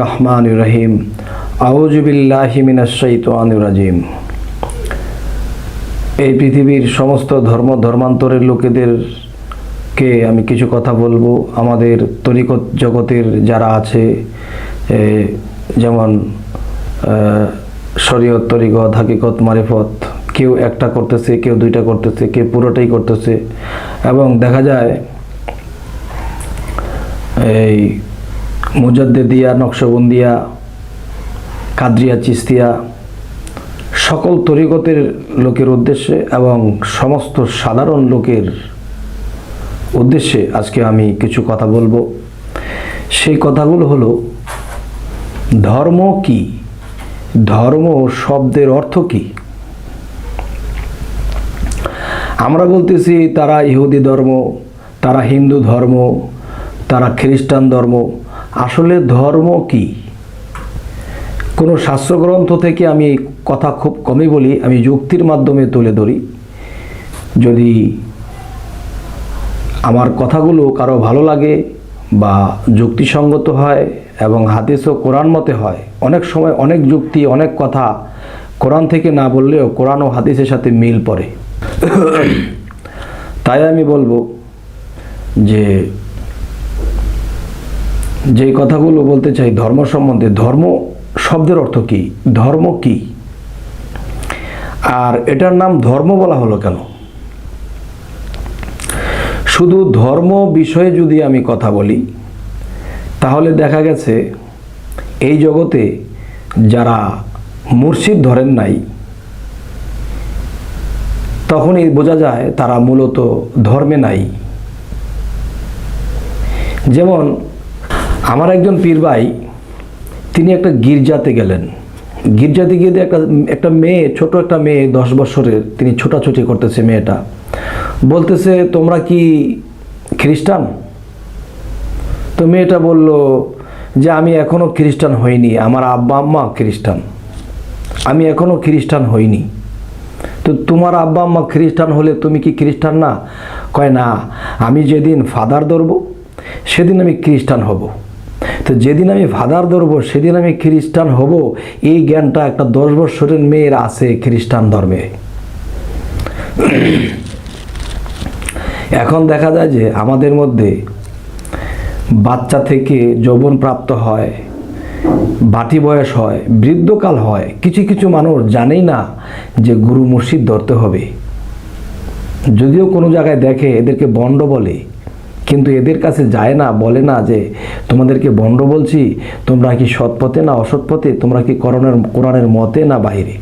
রহমান রহিম আউজুবিল্লাহিমিনাশাইতানিরাজিম এই পৃথিবীর সমস্ত ধর্ম ধর্মান্তরের লোকেদেরকে আমি কিছু কথা বলব। আমাদের তরিকত জগতের যারা আছে যেমন শরীয়ত, তরিকত, হাকিকত, মারিফত, কেউ একটা করতেছে, কেউ দুইটা করতেছে, কেউ পুরোটাই করতেছে। এবং দেখা যায়, এই মুজাদ্দেদিয়া, নকশবন্দিয়া, কাদ্রিয়া, চিস্তিয়া, সকল তরিকতের লোকের উদ্দেশ্যে এবং সমস্ত সাধারণ লোকের উদ্দেশ্যে আজকে আমি কিছু কথা বলব। সেই কথাগুলো হলো, ধর্ম কি? ধর্ম শব্দের অর্থ কি? আমরা বলতেছি, তারা ইহুদি ধর্ম, তারা হিন্দু ধর্ম, তারা খ্রিস্টান ধর্ম আসলে ধর্ম কি? কোনো শাস্ত্রগ্রন্থ থেকে আমি এই কথা খুব কমই বলি, আমি যুক্তির মাধ্যমে তুলে ধরি। যদি আমার কথাগুলো কারও ভালো লাগে বা যুক্তিসঙ্গত হয় এবং হাদিস ও কোরআন মতে হয়, অনেক সময় অনেক যুক্তি, অনেক কথা কোরআন থেকে না বললেও কোরআন ও হাদিসের সাথে মিল পড়ে। তাই আমি বলব যে যে কথাগুলো বলতে চাই, ধর্ম সম্বন্ধে, ধর্ম শব্দের অর্থ কি? ধর্ম কি? আর এটার নাম ধর্ম বলা হলো কেন? শুধু ধর্ম বিষয়ে যদি আমি কথা বলি, তাহলে দেখা গেছে এই জগতে যারা মুর্শিদ ধরেন নাই, তখনই বোঝা যায় তারা মূলত ধর্মে নাই। যেমন আমার একজন পীর ভাই, তিনি একটা গির্জাতে গেলেন। গির্জাতে গিয়ে একটা একটা মেয়ে, ছোট একটা মেয়ে, দশ বছরের, তিনি ছোটাছুটি করতেছে মেয়েটা। বলতেছে, তোমরা কি খ্রিস্টান? তো মেয়েটা বলল, যে আমি এখনও খ্রিস্টান হইনি, আমার আব্বা আম্মা খ্রিস্টান। আমি এখনও খ্রিস্টান হইনি। তো তোমার আব্বা আম্মা খ্রিস্টান হলে তুমি কি খ্রিস্টান না? কয়, না, আমি যেদিন ফাদার ধরবো, সেদিন আমি খ্রিস্টান হব। তো যেদিন আমি ফাদার ধরবো, সেদিন আমি খ্রিস্টান হব। এই জ্ঞানটা একটা দশ বৎসরের মেয়ের আছে খ্রিস্টান ধর্মে। এখন দেখা যায় যে আমাদের মধ্যে বাচ্চা থেকে যৌবন প্রাপ্ত হয়, বাটি বয়স হয়, বৃদ্ধকাল হয়, কিছু কিছু মানুষ জানেই না যে গুরু মসজিদ ধরতে হবে। যদিও কোনো জায়গায় দেখে এদেরকে বন্ড বলে কিন্তু এদের কাছে যায় না, বলে না যে, তোমাদেরকে বন্ড বলছি, তোমরা কি সৎ পথে না অসৎ পথে তোমরা কি করণের, কোরআনের মতে না বাইরে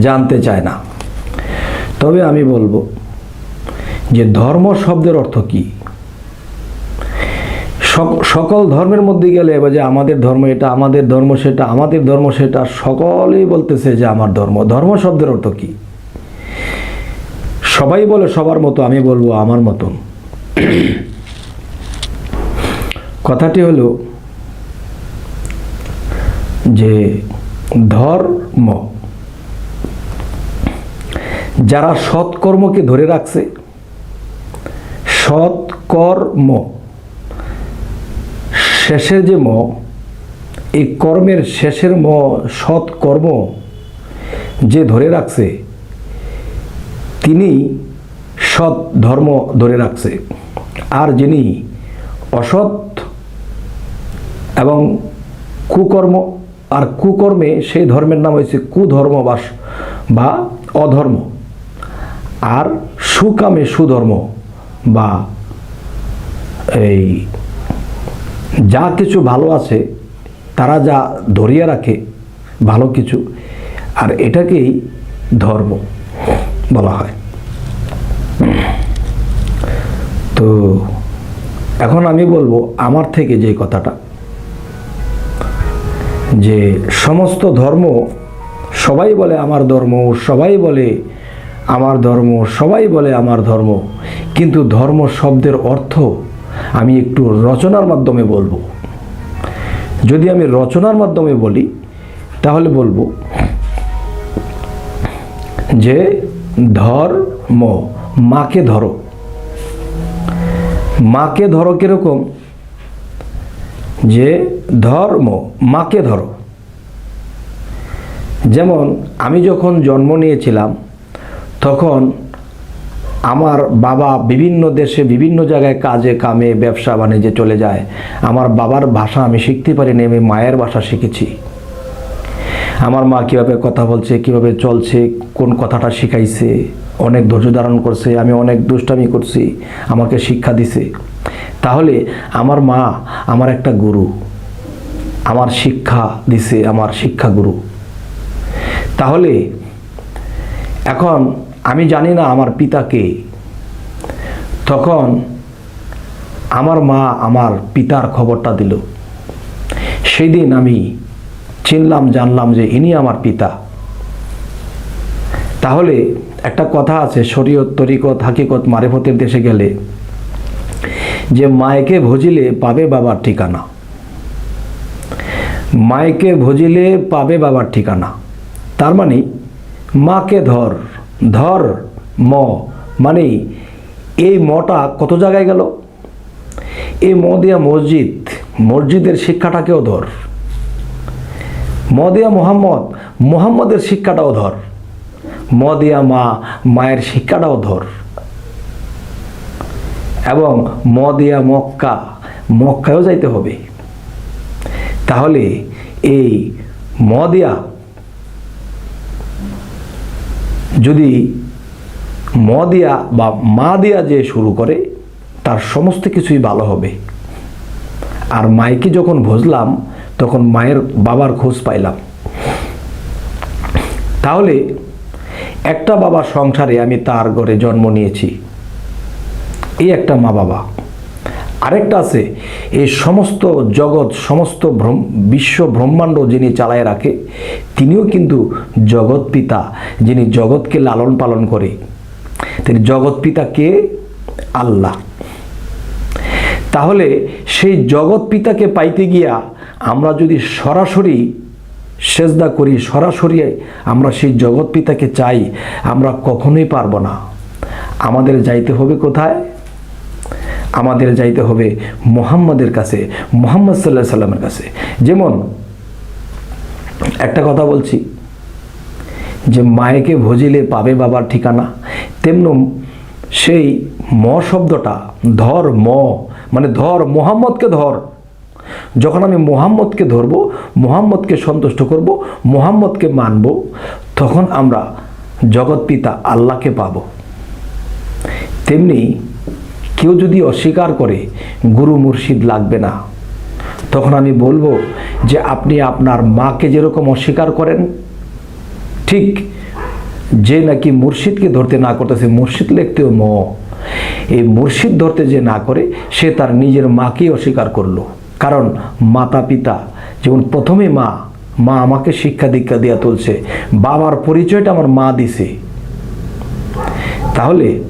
জানতে চায় না। তবে আমি বলব যে, ধর্ম শব্দের অর্থ কি? সক- সকল ধর্মের মধ্যে গেলে এবার যে আমাদের ধর্ম এটা, আমাদের ধর্ম সেটা, আমাদের ধর্ম সেটা, সকলেই বলতেছে যে, আমার ধর্ম। ধর্ম শব্দের অর্থ কি? সবাই বলে সবার মতো, আমি বলব আমার মতন কথাটি হলো যে ধর্ম যারা সৎকর্মকে ধরে রাখছে, সৎকর্ম শেষের যে ম, এই কর্মের শেষের ম, সৎকর্ম যে ধরে রাখছে তিনি সৎ ধর্ম ধরে রাখছে। আর যিনি অসৎ এবং কুকর্ম, আর কুকর্মে সেই ধর্মের নাম হয়েছে কুধর্ম বা বা অধর্ম। আর সুকামে সুধর্ম বা এই যা কিছু ভালো আছে, তারা যা ধরিয়ে রাখে, ভালো কিছু, আর এটাকেই ধর্ম বলা হয়। তো এখন আমি বলব আমার থেকে যে কথাটা, যে সমস্ত ধর্ম সবাই বলে আমার ধর্ম, সবাই বলে আমার ধর্ম, সবাই বলে আমার ধর্ম, কিন্তু ধর্ম শব্দের অর্থ আমি একটু রচনার মাধ্যমে বলব। যদি আমি রচনার মাধ্যমে বলি, তাহলে বলব যে ধর্ম মাকে ধরো। মাকে ধরো কীরকম? যে ধর্ম, মাকে ধরো। যেমন আমি যখন জন্ম নিয়েছিলাম, তখন আমার বাবা বিভিন্ন দেশে, বিভিন্ন জায়গায় কাজে, কামে, ব্যবসা, বাণিজ্যে চলে যায়। আমার বাবার ভাষা আমি শিখতে পারিনি, আমি মায়ের ভাষা শিখেছি। আমার মা কীভাবে কথা বলছে, কীভাবে চলছে, কোন কথাটা শিখাইছে অনেক ধৈর্য ধারণ করছে, আমি অনেক দুষ্টামি করছি, আমাকে শিক্ষা দিছে। তাহলে আমার মা আমার একটা গুরু, আমার শিক্ষা দিছে আমার শিক্ষা গুরু। তাহলে এখন আমি জানি না আমার পিতাকে তখন আমার মা আমার পিতার খবরটা দিল। সেই দিন আমি চিনলাম, জানলাম যে ইনি আমার পিতা। তাহলে একটা কথা আছে, শরীয়ত, তরিকত, হাকিকত, মারেফতের দেশে গেলে যে মায়কে ভজিলে পাবে বাবার ঠিকানা। মায়কে ভজিলে পাবে বাবার ঠিকানা। তার মানে মাকে ধর ধর ম মানে এই মটা কত জায়গায় গেল? এই ম দিয়া মসজিদ, মসজিদের শিক্ষাটাকেও ধর। ম মোহাম্মদ, মোহাম্মদের শিক্ষাটাও ধর। ম দিয়া মা মায়ের শিক্ষাটাও ধর। এবং ম দিয়া মক্কা, মক্কায়ও যাইতে হবে। তাহলে এই ম দিয়া যদি ম দিয়া বা মা দিয়া যে শুরু করে, তার সমস্ত কিছুই ভালো হবে। আর মাইকে যখন ভজলাম, তখন মায়ের বাবার খোঁজ পাইলাম। তাহলে একটা বাবার সংসারে আমি তার ঘরে জন্ম নিয়েছি। এই একটা মা বাবা। আরেকটা আছে এই সমস্ত জগৎ, সমস্ত বিশ্ব ব্রহ্মাণ্ড যিনি চালায় রাখে, তিনিও কিন্তু জগৎ পিতা, যিনি জগৎকে লালন পালন করে। তিনি জগৎ পিতা কে? আল্লাহ। তাহলে সেই জগৎ পিতাকে পাইতে গিয়া আমরা যদি সরাসরি সেজদা করি সরাসরি আমরা সেই জগৎ পিতাকে চাই, আমরা কখনোই পারব না। আমাদের যাইতে হবে কোথায়? আমাদের যাইতে হবে মোহাম্মদের কাছে, মোহাম্মদ সাল্লাহ সাল্লামের কাছে। যেমন, একটা কথা বলছি, যে মায়েকে ভজিলে পাবে বাবার ঠিকানা তেমন সেই ম শব্দটা, ধর ম মানে ধর, মোহাম্মদকে ধর যখন আমি মোহাম্মদকে ধরব, মোহাম্মদকে সন্তুষ্ট করব, মোহাম্মদকে মানব, তখন আমরা জগৎ পিতা আল্লাহকে পাব। তেমনি কেউ যদি অস্বীকার করে, গুরু মুর্শিদ লাগবে না, তখন আমি বলব যে আপনি আপনার মাকে যেরকম অস্বীকার করেন, ঠিক যে নাকি মুর্শিদকে ধরতে না করতেছে, মুর্শিদ লিখতেও ম। এই মুর্শিদ ধরতে যে না করে, সে তার নিজের মাকেই অস্বীকার করল। কারণ মাতা পিতা যেমন প্রথমে মা মা আমাকে শিক্ষা দীক্ষা দিয়া তুলছে, বাবার পরিচয়টা আমার মা দিছে। তাহলে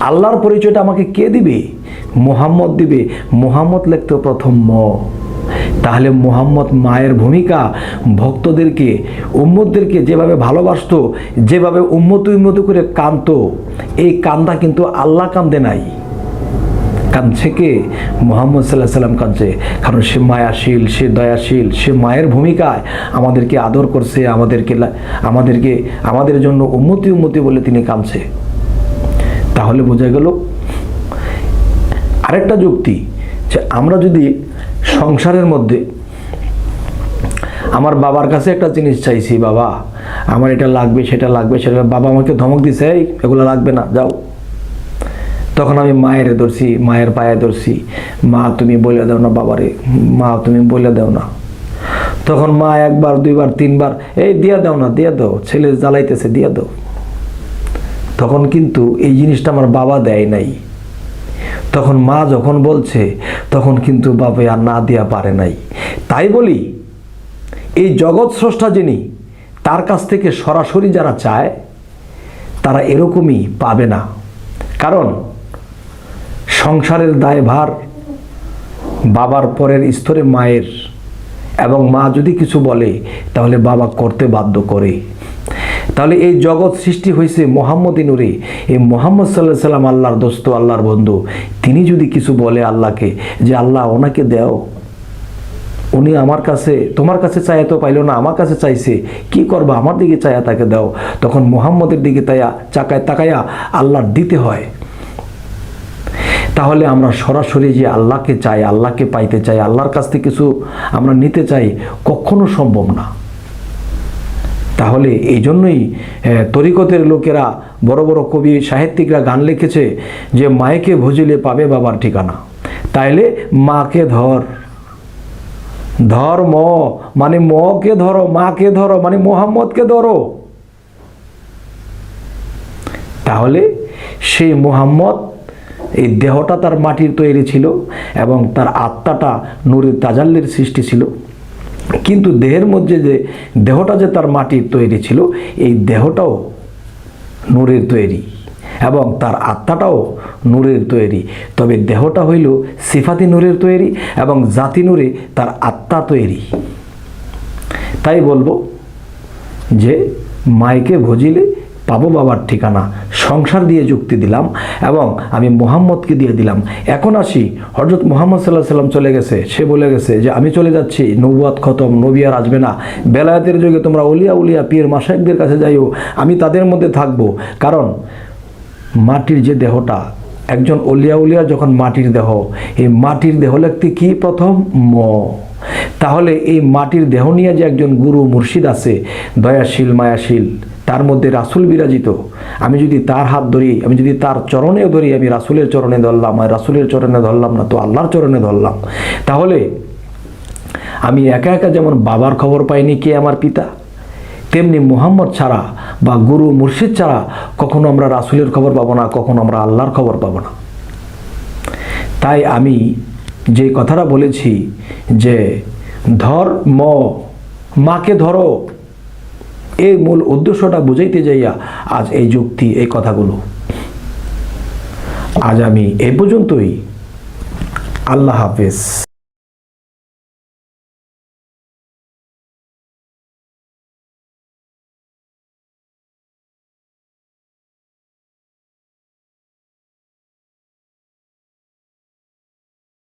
আল্লাহর পরিচয়টা আমাকে কে দিবে? মোহাম্মদ দিবে। মোহাম্মদ লিখতো প্রথম ম। তাহলে মোহাম্মদ মায়ের ভূমিকা ভক্তদেরকে, উম্মতদেরকে যেভাবে ভালোবাসতো, যেভাবে উম্মত উন্মত করে কাঁদতো, এই কান্দা কিন্তু আল্লাহ কান্দে নাই। কাঁদছে কে মোহাম্মদ সাল্লাহ সাল্লাম কাঁদছে কারণ সে মায়াশীল, সে দয়াশীল, সে মায়ের ভূমিকায় আমাদেরকে আদর করছে, আমাদেরকে আমাদেরকে, আমাদের জন্য উন্মতি উন্মতি বলে তিনি কাঁদছে। তাহলে বোঝা গেল আরেকটা যুক্তি যে আমরা যদি সংসারের মধ্যে আমার বাবার কাছে একটা জিনিস চাইছি, বাবা, আমার এটা লাগবে, সেটা লাগবে, সেটা বাবা আমাকে ধমক দিছে, এই, এগুলো লাগবে না, যাও। তখন আমি মায়ের ধরছি, মায়ের পায়ে ধরছি। মা, তুমি বলে দাও না বাবারে। মা, তুমি বলে দাও না। তখন মা একবার, দুইবার, তিনবার, এই দিয়া দাও না, দিয়া দাও। ছেলে জ্বালাইতেছে, দিয়া দাও। তখন কিন্তু এই জিনিসটা আমার বাবা দেয় নাই। তখন মা যখন বলছে, তখন কিন্তু বাবা আর না দেয়া পারে নাই। তাই বলি, এই জগৎ স্রষ্টা যিনি, তার কাছ থেকে সরাসরি যারা চায়, তারা এরকমই পাবে না। কারণ সংসারের দায়ভার বাবার পরের স্তরে মায়ের। এবং মা যদি কিছু বলে, তাহলে বাবা করতে বাধ্য করে। তাহলে এই জগৎ সৃষ্টি হয়েছে মোহাম্মদ ইনুরে এই মোহাম্মদ সাল্লাহ সাল্লাম আল্লাহর দোস্ত, আল্লাহর বন্ধু। তিনি যদি কিছু বলে আল্লাহকে, যে আল্লাহ ওনাকে দেও, উনি আমার কাছে, তোমার কাছে চাইয়া তো পাইলো না, আমার কাছে চাইছে, কি করবা? আমার দিকে চাইয়া তাকে দাও। তখন মোহাম্মদের দিকে তাইয়া, চাকায় তাকাইয়া আল্লাহর দিতে হয়। তাহলে আমরা সরাসরি যে আল্লাহকে চাই, আল্লাহকে পাইতে চাই, আল্লাহর কাছ থেকে কিছু আমরা নিতে চাই, কখনো সম্ভব না। তাহলে এই জন্যই তরিকতের লোকেরা, বড় বড় কবি, সাহিত্যিকরা গান লিখেছে যে, মায়েকে ভজিলে পাবে বাবার ঠিকানা। তাইলে, মাকে ধর। ধর ম। মানে মকে ধরো, মাকে ধরো। মানে মোহাম্মদকে ধরো। তাহলে, সেই মোহাম্মদ এই দেহটা তার মাটির তৈরি ছিল এবং তার আত্মাটা নূরের তাজাল্লির সৃষ্টি ছিল। কিন্তু দেহের মধ্যে যে দেহটা যে তার মাটির তৈরি ছিল, এই দেহটাও নূরের তৈরি এবং তার আত্মাটাও নূরের তৈরি। তবে দেহটা হইল সিফাতি নূরের তৈরি এবং জাতি নূরে তার আত্মা তৈরি। তাই বলব যে মাইকে ভজিলে পাবো বাবার ঠিকানা, সংসার দিয়ে যুক্তি দিলাম এবং আমি মোহাম্মদকে দিয়ে দিলাম। এখন আসি হজরত মোহাম্মদ সাল্লাহ সাল্লাম চলে গেছে। সে বলে গেছে যে, আমি চলে যাচ্ছি নবুয়াত খতম, নবী আর আসবে না। বেলায়াতের যুগে তোমরা উলিয়া উলিয়া পীর মাসাইকদের কাছে যাইও, আমি তাদের মধ্যে থাকব। কারণ মাটির যে দেহটা, একজন অলিয়া উলিয়া যখন মাটির দেহ, এই মাটির দেহ লিখতে কি প্রথম? ম। তাহলে এই মাটির দেহ নিয়ে যে একজন গুরু মুর্শিদ আছে, দয়াশীল, মায়াশীল তার মধ্যে রাসুল বিরাজিত। আমি যদি তার হাত ধরি, আমি যদি তার চরণেও ধরি, আমি রাসুলের চরণে ধরলাম, আর রাসুলের চরণে ধরলাম না তো আল্লাহর চরণে ধরলাম। তাহলে আমি একা একা যেমন বাবার খবর পাইনি কে আমার পিতা, তেমনি মোহাম্মদ ছাড়া বা গুরু মুর্শিদ ছাড়া কখনো আমরা রাসুলের খবর পাবো না, কখনো আমরা আল্লাহর খবর পাবো না। তাই আমি যে কথাটা বলেছি যে ধর ম মাকে ধরো এই মূল উদ্দেশ্যটা বুঝাইতে যাইয়া আজ এই যুক্তি, এই কথাগুলো। আজ আমি এ পর্যন্তই। আল্লাহ হাফেজ।